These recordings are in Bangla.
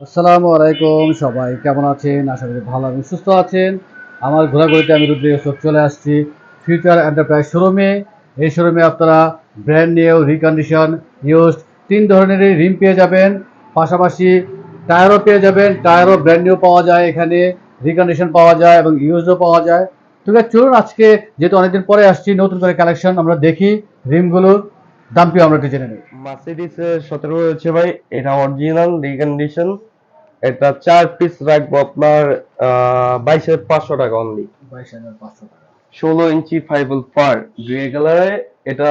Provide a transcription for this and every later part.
আসসালামু আলাইকুম সবাই, কেমন আছেন? আশা করি ভালো এবং সুস্থ আছেন। আমার ঘোরাঘুরিতে আমি রুদ্র ইউসুফ চলে আসছি। ফিউচার এন্টারপ্রাইজ শোরুমে এই শোরুমে আপনারা ব্র্যান্ড নিউ রিকন্ডিশন ইউজ তিন ধরনেরই রিম পেয়ে যাবেন। পাশাপাশি টায়ারও পেয়ে যাবেন। টায়ারও ব্র্যান্ড নিউ পাওয়া যায় এখানে রিকন্ডিশন পাওয়া যায় এবং ইউজও পাওয়া যায়। ঠিক আছে চলুন আজকে, যেহেতু অনেকদিন পরে আসছি, নতুন করে কালেকশন আমরা দেখি রিমগুলোর দামটিও আমরা একটু জেনে নিই। মার্সিডিস সতেরো রয়েছে ভাই, এটা অরিজিনাল রিকন্ডিশন এটা চার পিস রাখব আপনার বাইশ হাজার পাঁচশো টাকা অনলি বাইশ হাজার পাঁচশো টাকা। ষোলো ইঞ্চি ফাইবল পার গ্রে কালারে এটা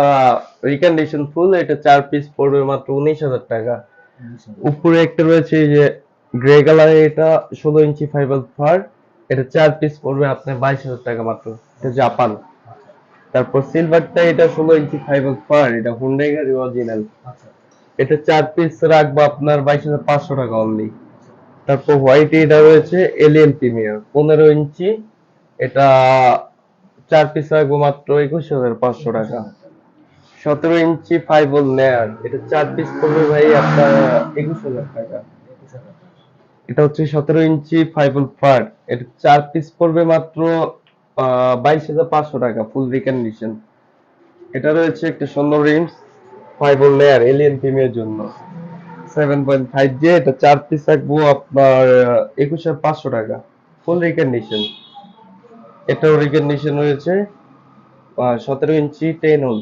রিকন্ডিশন ফুল এটা চার পিস পড়বে মাত্র উনিশ হাজার টাকা। উপরে একটা রয়েছে যে গ্রে কালারে এটা ষোলো ইঞ্চি ফাইবল পার এটা চার পিস পড়বে আপনার বাইশ হাজার টাকা মাত্র। এটা জাপান। তারপর সিলভারটা এটা ষোলো ইঞ্চি ফাইবল পার এটা হুন্ডাই গাড়ি অরিজিনাল এটা চার পিস রাখব আপনার বাইশ হাজার পাঁচশো টাকা অনলি তারপর হোয়াইট এটা রয়েছে এলিয়েন প্রিমিয়ার পনেরো ইঞ্চি, এটা চার পিস রাখব মাত্র একুশ হাজার পাঁচশো টাকা। সতেরো ইঞ্চি ফাইবল নেয়ার এটা চার পিস পড়বে ভাই আপনার একুশ হাজার টাকা। এটা হচ্ছে সতেরো ইঞ্চি ফাইবল ফার এটা চার পিস পড়বে মাত্র বাইশ হাজার পাঁচশো টাকা ফুল রিকন্ডিশন এটা রয়েছে একটা সুন্দর রিমস ফাইবল লেয়ার এলিয়েন টিমের জন্য। সেভেন পয়েন্ট ফাইভ জি এটা চার পিস রাখব আপনার একুশ হাজার পাঁচশো টাকা। ফুল রিকন্ডিশন এটাও রিকন্ডিশন রয়েছে। সতেরো ইঞ্চি টেন হোল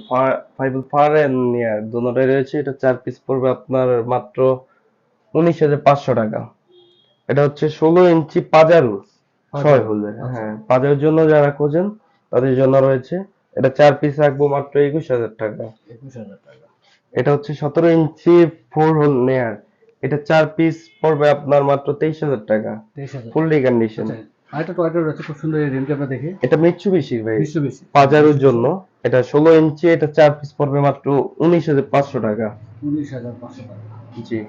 ফাইবল ফার এন্ড নিয়ার দুটোটাই রয়েছে। এটা চার পিস পড়বে আপনার মাত্র উনিশ হাজার পাঁচশো টাকা। এটা হচ্ছে ষোলো ইঞ্চি পাজারু ছয় হোলের হ্যাঁ পাজার জন্য যারা খোঁজেন তাদের জন্য রয়েছে। এটা চার পিস রাখব মাত্র একুশ হাজার টাকা। একুশ হাজার টাকা। এটা হচ্ছে সতেরো ইঞ্চি ফোর হোল নেয়ার এটা চার পিস পড়বে আপনার মাত্র তেইশ হাজার টাকা। তেইশ হাজার। ফুল রিকন্ডিশন আরেকটা টয়টা রয়েছে খুব সুন্দর এই রিমটা আমরা দেখি। এটা মিৎসুবিশি ভাই। বিশ্ব বেশি পাজারোর জন্য। এটা ষোলো ইঞ্চি এটা চার পিস পড়বে মাত্র উনিশ হাজার পাঁচশো টাকা। উনিশ হাজার পাঁচশো টাকা। জি।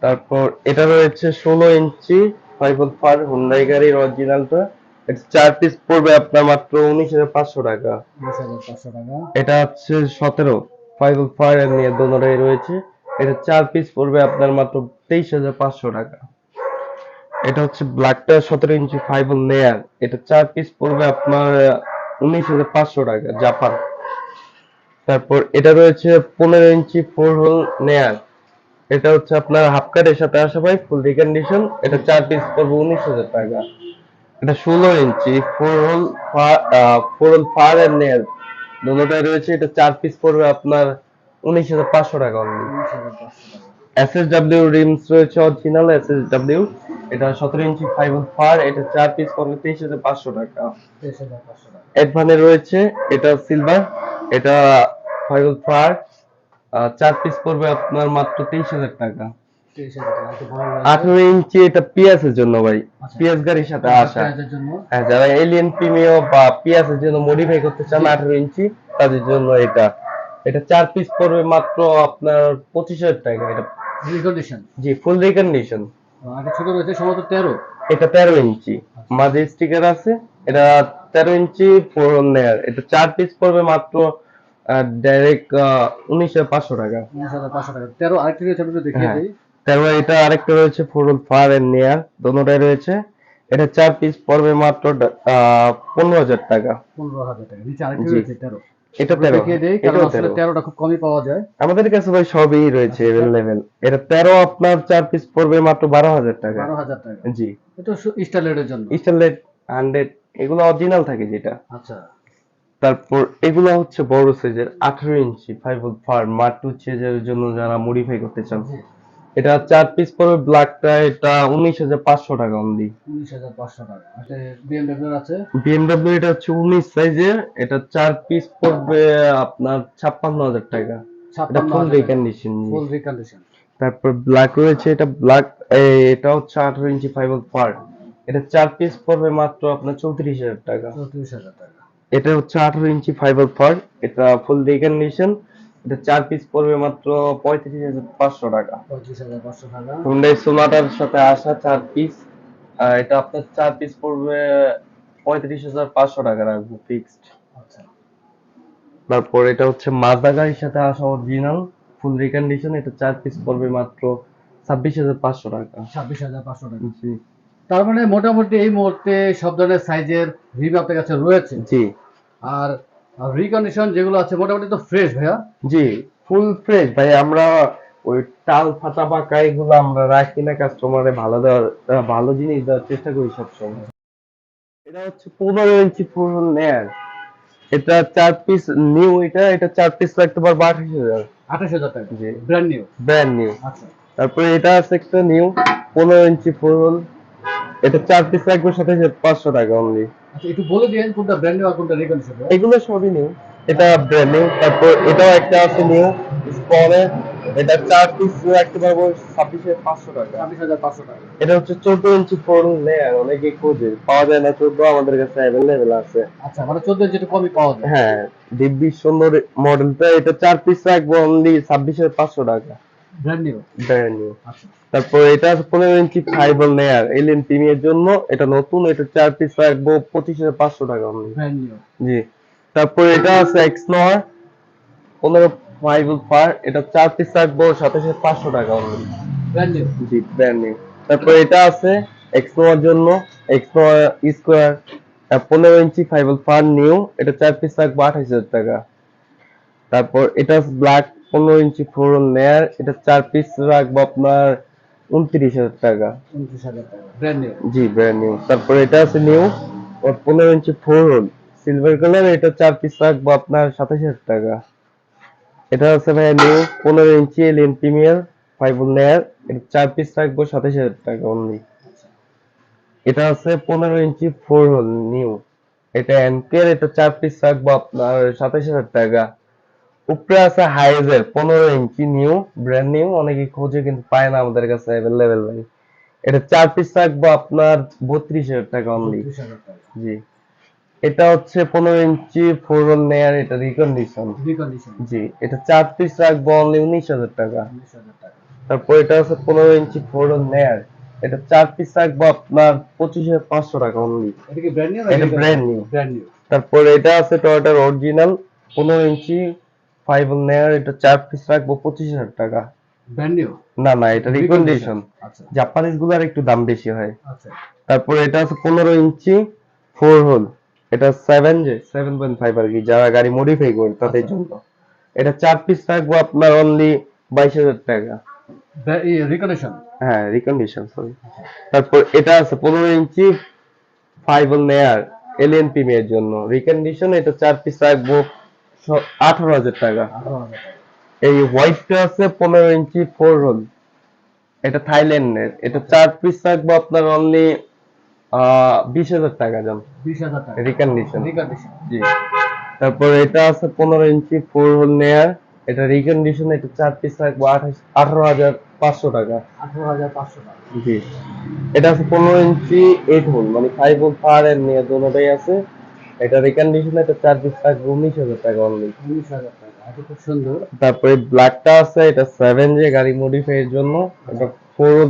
তারপর এটা রয়েছে ষোলো ইঞ্চি ফাইভ ফার হুন্ডাই গাড়ির অরিজিনালটা এটা চার পিস পড়বে আপনার মাত্র উনিশ হাজার পাঁচশো টাকা। উনিশ হাজার পাঁচশো টাকা। এটা হচ্ছে সতেরো। ফাইভ ফার নিয়ে দোনোটাই রয়েছে। এটা চার পিস পড়বে আপনার মাত্র তেইশ হাজার পাঁচশো টাকা। এটা হচ্ছে ব্ল্যাকটা সতেরো ইঞ্চি ফাইভ লেয়ার এটা চার পিস পড়বে আপনার উনিশ হাজার পাঁচশো টাকা জাপান। তারপর এটা রয়েছে পনেরো ইঞ্চি ফোর হোল নেয়ার এটা হচ্ছে আপনার হাফ কাটের সাথে আসা ভাই ফুল রিকন্ডিশন এটা চার পিস পড়বে উনিশ হাজার টাকা। এটা ষোলো inch four hole four hole far end near দুটোটাই রয়েছে এটা চার পিস পড়বে আপনার উনিশ হাজার পাঁচশো টাকা অনলি পাঁচশো টাকা এসএসডব্লিউ রিমস রয়েছে অরিজিনাল এসএসডব্লিউ এটা সতেরো ইঞ্চি ফাইভ ফার এটা চার পিস পড়বে তেইশ হাজার পাঁচশো টাকা। তেইশ হাজার পাঁচশো টাকা। এডভানে রয়েছে এটা সিলভার এটা ফাইভ ফার চার পিস পড়বে আপনার মাত্র তেইশ হাজার টাকা। আঠারো ইঞ্চি এটা পিয়াসের জন্য ভাই আচ্ছা। পিয়াস গাড়ির সাথে আসা। হ্যাঁ যারা এলিয়েন প্রিমিও বা পিয়াসের জন্য মডিফাই করতে চান আঠারো ইঞ্চি তাদের জন্য এটা। এটা চার পিস পড়বে মাত্র আপনার পঁচিশ হাজার টাকা এটা রিকন্ডিশন জি ফুল রিকন্ডিশন আগে ছোট রয়েছে সম্ভবত তেরো। এটা তেরো ইঞ্চি। মাঝে স্টিকার আছে এটা তেরো ইঞ্চি ফোর লেয়ার এটা চার পিস পড়বে মাত্র ডাইরেক্ট উনিশ হাজার পাঁচশো টাকা। উনিশ হাজার পাঁচশো টাকা। তেরো আরেকটি রয়েছে আমি দেখিয়ে হ্যাঁ। দিই। তারপর এটা আরেকটা রয়েছে ফোর ফার এন্ড নেয়ার দোনোটাই রয়েছে। এটা চার পিস পড়বে মাত্র পনেরো হাজার টাকা। পনেরো হাজার টাকা নিচে আরেকটি রয়েছে তেরো। এটা তেরো। দেখিয়ে দিই কারণ এটাও আসলে তেরোটা খুব কমই পাওয়া যায়। আমাদের কাছে ভাই সবই রয়েছে অ্যাভেলেবেল এটা তেরো আপনার চার পিস পড়বে মাত্র বারো হাজার টাকা। বারো হাজার টাকা। জি। এটা স্টাইলের জন্য। স্টারলেট হান্ড্রেড এগুলো অরিজিনাল থাকে যেটা। আচ্ছা। তারপর এগুলো হচ্ছে বড় সাইজের আঠারো ইঞ্চি ফাইভ ফার মাটু চেজের জন্য যারা মডিফাই করতে চান। এটা চার পিস পড়বে ব্ল্যাকটা এটা উনিশ হাজার পাঁচশো টাকা অনলি উনিশ হাজার পাঁচশো টাকা। একটা আছে? বিএমডব্লিউ এটা হচ্ছে উনিশ সাইজের এটা চার পিস পড়বে আপনার ছাপ্পান্ন হাজার টাকা। এটা ফুল রিকন্ডিশন ফুল রিকন্ডিশন তারপর ব্ল্যাক রয়েছে এটা ব্ল্যাক এটা হচ্ছে আঠারো ইঞ্চি ফাইবার ফার এটা চার পিস পড়বে মাত্র আপনার চৌত্রিশ হাজার টাকা। চৌত্রিশ হাজার টাকা। এটা হচ্ছে আঠারো ইঞ্চি ফাইবার ফার এটা ফুল রিকন্ডিশন এটা চার পিস পড়বে মাত্র পঁয়ত্রিশ হাজার পাঁচশো টাকা। পঁয়ত্রিশ হাজার পাঁচশো টাকা। হুন্ডাই সোনাটার সাথে আসা চার পিস এটা আপনার চার পিস পড়বে পঁয়ত্রিশ হাজার পাঁচশো টাকা রাখব ফিক্সড আচ্ছা। তারপর এটা হচ্ছে মাজদা গাড়ির সাথে আসা অরিজিনাল ফুল রিকন্ডিশন এটা চার পিস পড়বে মাত্র ছাব্বিশ হাজার পাঁচশো টাকা। ছাব্বিশ হাজার পাঁচশো টাকা। জি। তার মানে মোটামুটি এই মুহূর্তে সব ধরনের সাইজের রিম আপনার কাছে রয়েছে। জি। আর রিকন্ডিশন যেগুলো আছে মোটামুটি তো ফ্রেশ ভাইয়া। জি ফুল ফ্রেশ ভাই আমরা ওই টাল ফাটা পাকা এগুলো আমরা রাখি না কাস্টমারে ভালো দেওয়ার ভালো জিনিস দেওয়ার চেষ্টা করি সবসময়। এটা হচ্ছে পনেরো ইঞ্চি ফুল নেয়ার। এটা চার পিস নিউ এটা এটা চার পিস রাখতে পারব আঠাশ হাজার। আঠাশ হাজার টাকা। জি। ব্র্যান্ড নিউ ব্র্যান্ড নিউ আচ্ছা। তারপরে এটা আছে একটা নিউ পনেরো ইঞ্চি ফুল এটা চার পিস রাখব সাথে পাঁচশো টাকা অনলি আচ্ছা একটু বলে দিন কোনটা ব্র্যান্ড নিউ আর কোনটা রিকন্ডিশন এগুলো সবই নিউ এটা ব্র্যান্ড নিউ তারপর এটাও একটা আছে নিউ এটা চার পিস রাখতে পারব ছাব্বিশে পাঁচশো টাকা। ছাব্বিশ হাজার পাঁচশো টাকা। এটা হচ্ছে চোদ্দ ইঞ্চি ফোর লেয়ার অনেকে খোঁজে। পাওয়া যায় না চোদ্দ আমাদের কাছে অ্যাভেলেবেল আছে। আচ্ছা মানে চোদ্দ ইঞ্চি কমই পাওয়া যায়। হ্যাঁ দিব্যি সুন্দর মডেলটা এটা চার পিস রাখব অনলি ছাব্বিশে পাঁচশো টাকা। ব্র্যান্ড নিউ ব্র্যান্ড নিউ আচ্ছা। তারপর এটা আছে পনেরো ইঞ্চি ফাইবার লেয়ার এলিয়েন টিমের জন্য এটা নতুন এটা চার পিস রাখব পঁচিশ হাজার পাঁচশো টাকা অনলি। ব্র্যান্ড নিউ জি। তারপর এটা আছে এক্সনোয়ার পনেরো ফাইবার ফার এটা চার পিস রাখব সাতাশ হাজার পাঁচশো টাকা অনলি। ব্র্যান্ড নিউ জি ব্র্যান্ড নিউ তারপর এটা আছে এক্সনোয়ার জন্য এক্সনোয়ার স্কোয়ার পনেরো ইঞ্চি ফাইবার ফার নিউ এটা চার পিস রাখব আঠাশ হাজার টাকা। তারপর এটা ব্ল্যাক পনেরো ইঞ্চি ফোর লেয়ার এটা চার পিস রাখব আপনার উনত্রিশ হাজার টাকা। উনত্রিশ হাজার টাকা। ব্র্যান্ড নিউ জি ব্র্যান্ড নিউ তারপর এটা আছে নিউ পনেরো inch four hole silver colour এটা চার পিস রাখব আপনার সাতাশ হাজার টাকা। এটা আছে ভাই নিউ পনেরো inch Alien Premier five layer এটা চার পিস রাখব সাতাশ হাজার টাকা অনলি এটা আছে পনেরো ইঞ্চি ফোর হোল নিউ এটা এনকের এটা চার পিস রাখব আপনার সাতাশ হাজার টাকা। উপরে আছে হাইজের পনেরো ইঞ্চি নিউ ব্র্যান্ড নিউ অনেকে খোঁজে কিন্তু পায় না আমাদের কাছে অ্যাভেলেবেল ভাই এটা চার পিস রাখব আপনার বত্রিশ হাজার টাকা অনলি জি। এটা হচ্ছে পনেরো ইঞ্চি ফোর নেয়ার এটা রিকন্ডিশন জি এটা চার পিস রাখব অনলি উনিশ হাজার টাকা। তারপর এটা হচ্ছে পনেরো ইঞ্চি ফোর নেয়ার এটা চার পিস রাখব আপনার পঁচিশ হাজার পাঁচশো টাকা অনলি এটা কি ব্র্যান্ড নিউ। ব্র্যান্ড নিউ তারপর এটা আছে টয়োটার অরিজিনাল পনেরো ইঞ্চি ফাইভ নেয়ার এটা চার পিস রাখব পঁচিশ হাজার টাকা। না না এটা রিকন্ডিশন আচ্ছা। জাপানিজগুলার একটু দাম বেশি হয়। আচ্ছা। তারপর এটা আছে পনেরো ইঞ্চি ফোর হোল এটা সেভেন যে সেভেন পয়েন্ট ফাইভ আর কি যারা গাড়ি মডিফাই করে তাদের জন্য। এটা চার পিস রাখব আপনার অনলি বাইশ হাজার টাকা। রিকন্ডিশন হ্যাঁ রিকন্ডিশন সরি তারপর এটা আছে পনেরো inch five near Alien Premier জন্য। রিকন্ডিশন এটা চার পিস রাখব আঠারো হাজার টাকা। এই হোয়াইটটা আছে পনেরো ইঞ্চি ফোর হোল এটা থাইল্যান্ডের। এটা চার পিস রাখব আপনার অনলি বিশ হাজার টাকা যান বিশ হাজার টাকা। রিকন্ডিশন রিকন্ডিশন জি। তারপর এটা আছে পনেরো ইঞ্চি ফোর হোল নেয়ার। এটা রিকন্ডিশন এটা চার পিস রাখব আঠাশ আঠারো হাজার পাঁচশো টাকা। আঠারো হাজার পাঁচশো টাকা। জি। এটা আছে পনেরো ইঞ্চি এইট হোল মানে ফাইভ হোল পার এর নিয়ে দুটোটাই আছে। এটা রিকন্ডিশন এটা চার পিস থাকবে উনিশ হাজার টাকা অনলি উনিশ হাজার টাকা এটা খুব সুন্দর। তারপরে ব্ল্যাকটা আছে এটা সেভেন যে গাড়ি মডিফাই এর জন্য। এটা ফোর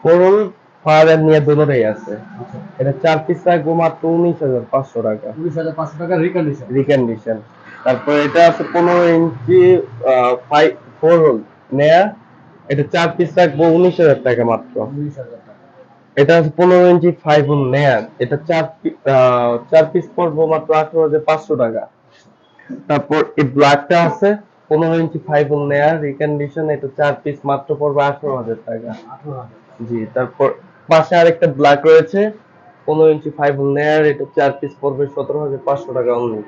ফোর এর নিয়ে দুটোটাই আছে। আচ্ছা। এটা চার পিস থাকবে মাত্র উনিশ হাজার পাঁচশো টাকা। উনিশ হাজার পাঁচশো টাকা রিকন্ডিশন রিকন্ডিশন তারপর এটা আছে পনেরো ইঞ্চি ফাইভ ফোর হোল নেয়া এটা চার পিস রাখব উনিশ হাজার টাকা মাত্র। উনিশ হাজার এটা আছে পনেরো ইঞ্চি ফাইভ নেয়ার এটা চার চার পিস পড়ব মাত্র আঠারো হাজার পাঁচশো টাকা। তারপর এই ব্ল্যাকটা আছে পনেরো ইঞ্চি ফাইভ নেয়ার রিকন্ডিশন এটা চার পিস মাত্র পড়বে আঠারো হাজার টাকা। জি তারপর পাশে আরেকটা ব্ল্যাক রয়েছে পনেরো ইঞ্চি ফাইভ নেয়ার এটা চার পিস পড়বে সতেরো হাজার পাঁচশো টাকা অনলি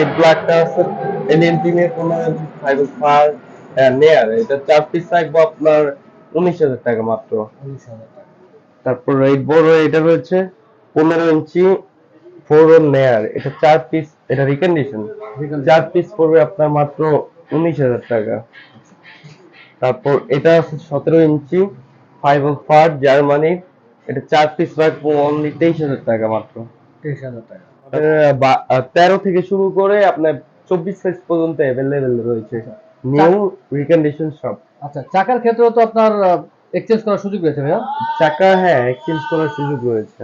এই ব্ল্যাকটা আছে এলিয়েন টিমের পনেরো ইঞ্চি ফাইভ নেয়ার এটা চার পিস রাখব আপনার উনিশ হাজার টাকা মাত্র। তারপর এই বড় এটা রয়েছে পনেরো ইঞ্চি ফোর নেয়ার এটা চার পিস এটা রিকন্ডিশন চার পিস পড়বে আপনার মাত্র উনিশ হাজার টাকা। তারপর এটা আছে সতেরো ইঞ্চি ফাইভ ফার জার্মানি এটা চার পিস রাখব অনলি তেইশ হাজার টাকা মাত্র। তেইশ হাজার টাকা। তেরো থেকে শুরু করে আপনার চব্বিশ সাইজ পর্যন্ত অ্যাভেলেবেল রয়েছে। নিউ রিকন্ডিশন সব আচ্ছা চাকার ক্ষেত্রেও তো আপনার এক্সচেঞ্জ করার সুযোগ রয়েছে ভাইয়া? চাকা হ্যাঁ এক্সচেঞ্জ করার সুযোগ রয়েছে।